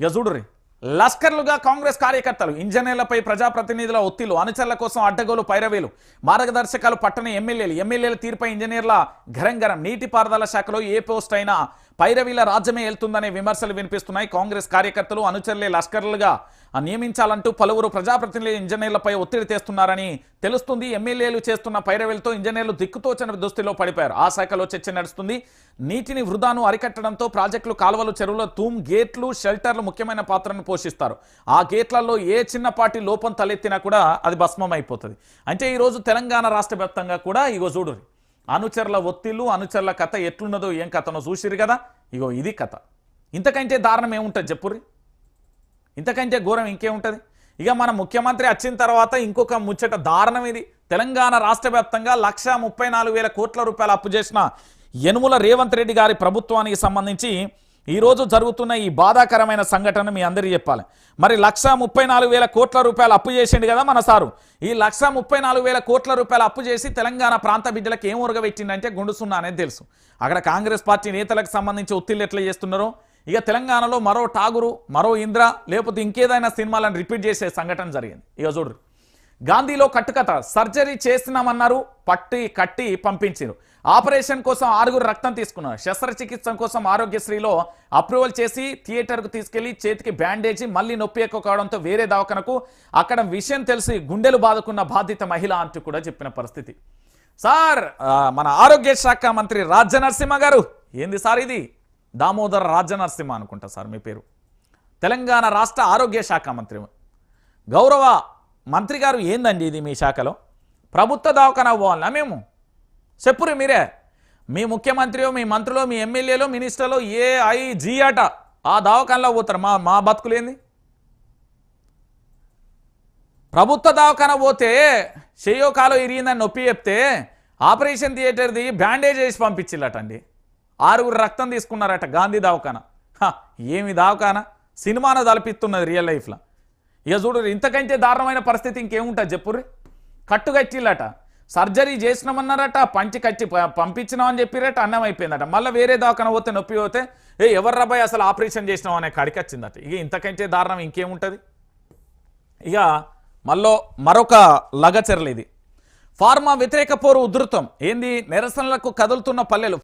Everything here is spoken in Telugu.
ఇక చూడుర్రి. లస్కర్లుగా కాంగ్రెస్ కార్యకర్తలు ఇంజనీర్లపై ప్రజాప్రతినిధుల ఒత్తిళ్ళు అనుచరుల కోసం అడ్డగోలు పైరవేలు మార్గదర్శకాలు పట్టణ ఎమ్మెల్యేలు ఎమ్మెల్యేల తీరుపై ఇంజనీర్ల ఘరంగరం నీటిపారుదల శాఖలో ఏ పోస్ట్ అయినా పైరవీల రాజ్యమే వెళ్తుందనే విమర్శలు వినిపిస్తున్నాయి. కాంగ్రెస్ కార్యకర్తలు అనుచరులే లష్కర్లుగా నియమించాలంటూ పలువురు ప్రజాప్రతినిధులు ఇంజనీర్లపై ఒత్తిడి తెస్తున్నారని తెలుస్తుంది. ఎమ్మెల్యేలు చేస్తున్న పైరవీలతో ఇంజనీర్లు దిక్కుతోచని దుస్థితిలో పడిపోయారు. ఆ శాఖలో చర్చ నడుస్తుంది. నీటిని వృధాను అరికట్టడంతో ప్రాజెక్టులు కాలువలు చెరువుల తూమ్ గేట్లు షెల్టర్లు ముఖ్యమైన పాత్రను పోషిస్తారు. ఆ గేట్లలో ఏ చిన్నపాటి లోపం తలెత్తినా కూడా అది భస్మం అయిపోతుంది అంటే ఈరోజు తెలంగాణ రాష్ట్ర వ్యాప్తంగా కూడా ఇగో చూడు అనుచరుల ఒత్తిళ్ళు అనుచరుల కథ ఎట్లున్నదో ఏం కథనో చూసిరు కదా? ఇగో ఇది కథ. ఇంతకంటే దారుణం ఏముంటుంది చెప్పుర్రి? ఇంతకంటే ఘోరం ఇంకేముంటుంది? ఇక మన ముఖ్యమంత్రి వచ్చిన తర్వాత ఇంకొక ముచ్చట దారుణం ఇది. తెలంగాణ రాష్ట్ర వ్యాప్తంగా లక్ష ముప్పై నాలుగు వేల కోట్ల రూపాయలు అప్పు చేసిన యనుముల రేవంత్ రెడ్డి గారి ప్రభుత్వానికి సంబంధించి ఈరోజు జరుగుతున్న ఈ బాధాకరమైన సంఘటన మీ అందరికీ చెప్పాలి. మరి లక్ష ముప్పై నాలుగు వేల కోట్ల రూపాయలు అప్పు చేసిండు కదా మన సారు. ఈ లక్ష ముప్పై నాలుగు వేల కోట్ల రూపాయలు అప్పు చేసి తెలంగాణ ప్రాంత బిడ్డలకు ఏం ఉరగబెట్టిందంటే గుండు సున్నా అనేది తెలుసు. అక్కడ కాంగ్రెస్ పార్టీ నేతలకు సంబంధించి ఒత్తిళ్ళు ఎట్లా చేస్తున్నారో ఇక తెలంగాణలో మరో టాగురు మరో ఇంద్ర లేకపోతే ఇంకేదైనా సినిమాలను రిపీట్ చేసే సంఘటన జరిగింది. ఇక చూడరు. గాంధీలో కట్టుకథ సర్జరీ చేస్తున్నామన్నారు పట్టి కట్టి పంపించారు ఆపరేషన్ కోసం ఆరుగురు రక్తం తీసుకున్నారు. శస్త్రచికిత్స కోసం ఆరోగ్యశ్రీలో అప్రూవల్ చేసి థియేటర్కు తీసుకెళ్ళి చేతికి బ్యాండేజీ మళ్ళీ నొప్పి ఎక్కువ కావడంతో వేరే దవాఖానకు అక్కడ విషయం తెలిసి గుండెలు బాదుకున్న బాధిత మహిళ అంటూ కూడా చెప్పిన పరిస్థితి. సార్ మన ఆరోగ్య శాఖ మంత్రి రాజనరసింహ గారు ఏంది సార్ ఇది? దామోదర్ రాజనరసింహ అనుకుంటా సార్ మీ పేరు. తెలంగాణ రాష్ట్ర ఆరోగ్య శాఖ మంత్రి. గౌరవ మంత్రి గారు ఏందండి ఇది మీ శాఖలో? ప్రభుత్వ దవాఖానా పోవాలనా మేము? చెప్పురు మీరే. మీ ముఖ్యమంత్రియో మీ మంత్రులు మీ ఎమ్మెల్యేలో మినిస్టర్లో ఏ ఐ జీ అట ఆ దవాఖానలో పోతారు? మా మా బతుకులేంది ప్రభుత్వ దవాఖాన పోతే చెయ్యో కాలో ఇరిగిందని నొప్పి చెప్తే ఆపరేషన్ థియేటర్ది బ్యాండేజ్ వేసి పంపించిల్లటండి. ఆరుగురు రక్తం తీసుకున్నారట గాంధీ దవాఖాన. ఏమి దవాఖాన? సినిమాను తలపిస్తున్నది రియల్ లైఫ్లో. ఇక చూడు ఇంతకంటే దారుణమైన పరిస్థితి ఇంకేముంటుంది చెప్పుర్రి? కట్టుకట్టిల్లట. సర్జరీ చేసినామన్నారట పంచి కట్టి ప- పంపించినామని చెప్పిరట అన్నం అయిపోయిందట. మళ్ళీ వేరే దాకా పోతే నొప్పి పోతే ఏ ఎవరు రాబాయ్ అసలు ఆపరేషన్ చేసినాం అనే కాడికి వచ్చిందట. ఇక ఇంతకంటే దారుణం ఇంకేముంటుంది? ఇక మళ్ళీ మరొక లగచరలు ఇది. ఫార్మా వ్యతిరేక పోరు ఉధృతం. ఏంది? నిరసనలకు కదులుతున్న పల్లెలు.